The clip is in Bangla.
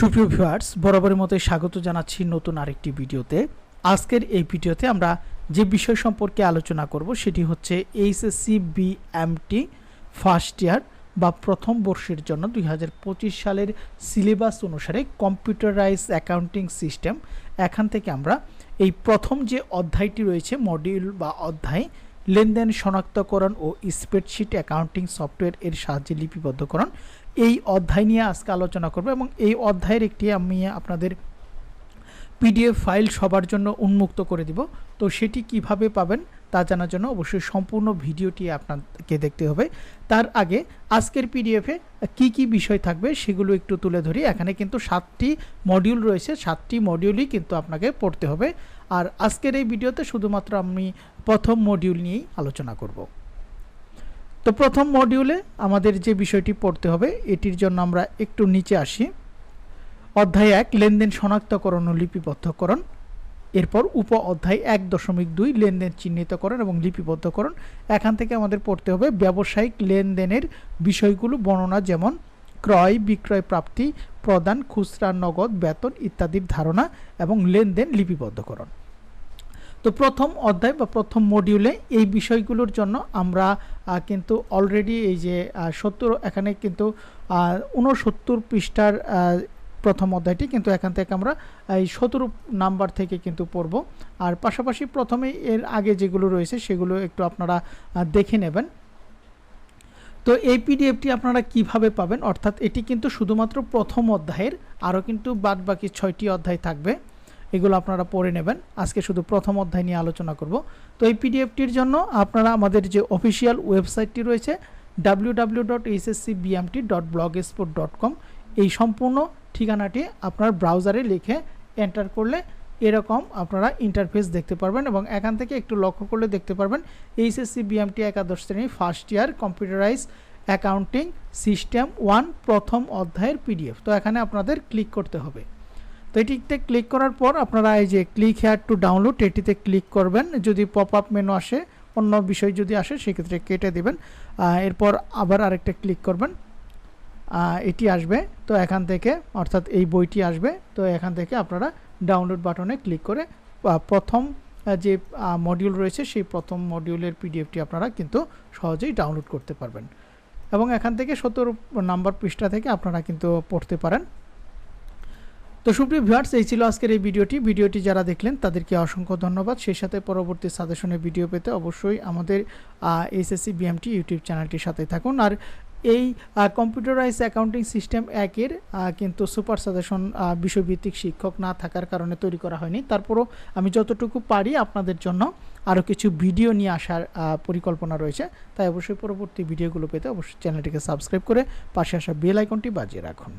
সুপ্রিয় ভিউয়ার্স, বরাবরের মতো স্বাগত জানাচ্ছি নতুন আরেকটি ভিডিওতে। আজকের এই ভিডিওতে আমরা যে বিষয় সম্পর্কে আলোচনা করব সেটি হচ্ছে এইচএসসি বিএমটি ফার্স্ট ইয়ার বা প্রথম বর্ষের জন্য দুই হাজার পঁচিশ সালের সিলেবাস অনুসারে কম্পিউটারাইজ অ্যাকাউন্টিং সিস্টেম। এখান থেকে আমরা এই প্রথম যে অধ্যায়টি রয়েছে, মডিউল বা অধ্যায়, লেনদেন, শনাক্তকরণ ও স্প্রেডশিট অ্যাকাউন্টিং সফটওয়্যার এর সাহায্যে লিপিবদ্ধকরণ এই অধ্যায় নিয়ে আজকে আলোচনা করব এবং এই অধ্যায়ের একটি আমি আপনাদের পিডিএফ ফাইল সবার জন্য উন্মুক্ত করে দিব। তো সেটি কীভাবে পাবেন তা জানার জন্য অবশ্যই সম্পূর্ণ ভিডিওটি আপনাকে দেখতে হবে। তার আগে আজকের পিডিএফে কি কি বিষয় থাকবে সেগুলো একটু তুলে ধরি। এখানে কিন্তু সাতটি মডিউল রয়েছে, সাতটি মডিউলই কিন্তু আপনাকে পড়তে হবে। আর আজকের এই ভিডিওতে শুধুমাত্র আমি প্রথম মডিউল নিয়েই আলোচনা করব। তো প্রথম মডিউলে আমাদের যে বিষয়টি পড়তে হবে, এটির জন্য আমরা একটু নিচে আসি। অধ্যায় এক, লেনদেন শনাক্তকরণ ও লিপিবদ্ধকরণ। এরপর উপ অধ্যায় এক দশমিক দুই, লেনদেন চিহ্নিতকরণ এবং লিপিবদ্ধকরণ। এখান থেকে আমাদের পড়তে হবে ব্যবসায়িক লেনদেনের বিষয়গুলো, বর্ণনা যেমন ক্রয়, বিক্রয় প্রাপ্তি, প্রদান, খুচরা, নগদ, বেতন ইত্যাদির ধারণা এবং লেনদেন লিপিবদ্ধকরণ। তো প্রথম অধ্যায় বা প্রথম মডিউলে এই বিষয়গুলোর জন্য আমরা কিন্তু অলরেডি এই যে সত্তর, এখানে কিন্তু ঊনসত্তর পৃষ্ঠার প্রথম অধ্যায়টি কিন্তু এখান থেকে আমরা এই সতেরো নাম্বার থেকে কিন্তু পড়ব। আর পাশাপাশি প্রথমেই এর আগে যেগুলো রয়েছে সেগুলো একটু আপনারা দেখে নেবেন। তো এই পিডিএফটি আপনারা কীভাবে পাবেন? অর্থাৎ এটি কিন্তু শুধুমাত্র প্রথম অধ্যায়ের, আরও কিন্তু বাদ বাকি ছয়টি অধ্যায় থাকবে। এগুলো আপনারা পড়ে নেবেন। আজকে শুধু প্রথম অধ্যায় নিয়ে আলোচনা করব। তো এই পিডিএফটির জন্য আপনারা আমাদের যে অফিসিয়াল ওয়েবসাইটটি রয়েছে W dot HSC dot blog dot com এই সম্পূর্ণ ঠিকানাটি আপনার ব্রাউজারে লিখে এন্টার করলে এরকম আপনারা ইন্টারফেস দেখতে পারবেন এবং এখান থেকে একটু লক্ষ্য করলে দেখতে পারবেন এইচএসসি বিএমটি একাদশ শ্রেণি first year computerize accounting system one প্রথম অধ্যায়ের পিডিএফ। তো এখানে আপনাদের ক্লিক করতে হবে। তো এটিতে ক্লিক করার পর আপনারা এই যে ক্লিক হেয়ার টু ডাউনলোড এটিতে ক্লিক করবেন। যদি পপ আপ মেনু আসে, অন্য বিষয় যদি আসে, সেক্ষেত্রে কেটে দেবেন। এরপর আবার আরেকটা ক্লিক করবেন। এটি আসবে। তো এখান থেকে, অর্থাৎ এই বইটি আসবে। তো এখান থেকে আপনারা ডাউনলোড বাটনে ক্লিক করে প্রথম যে মডিউল রয়েছে, সেই প্রথম মডিউলের পিডিএফটি আপনারা কিন্তু সহজেই ডাউনলোড করতে পারবেন। এবং এখান থেকে সত্তর নাম্বার পৃষ্ঠা থেকে আপনারা কিন্তু পড়তে পারেন। তো সুপ্রিয় ভিউয়ার্স, এই ছিল আজকের এই ভিডিওটি। ভিডিওটি যারা দেখলেন, তাদেরকে অসংখ্য ধন্যবাদ। সেই সাথে পরবর্তী সাজেশনের ভিডিও পেতে অবশ্যই আমাদের এসএসসি বিএমটি ইউটিউব চ্যানেলটির সাথে থাকুন। আর এই কম্পিউটারাইজ অ্যাকাউন্টিং সিস্টেম একের কিন্তু সুপার সাজেশন বিষয়ভিত্তিক শিক্ষক না থাকার কারণে তৈরি করা হয়নি। তারপরও আমি যতটুকু পারি আপনাদের জন্য আরও কিছু ভিডিও নিয়ে আসার পরিকল্পনা রয়েছে। তাই অবশ্যই পরবর্তী ভিডিওগুলো পেতে অবশ্যই চ্যানেলটিকে সাবস্ক্রাইব করে পাশে আসা বেল আইকনটি বাজিয়ে রাখুন।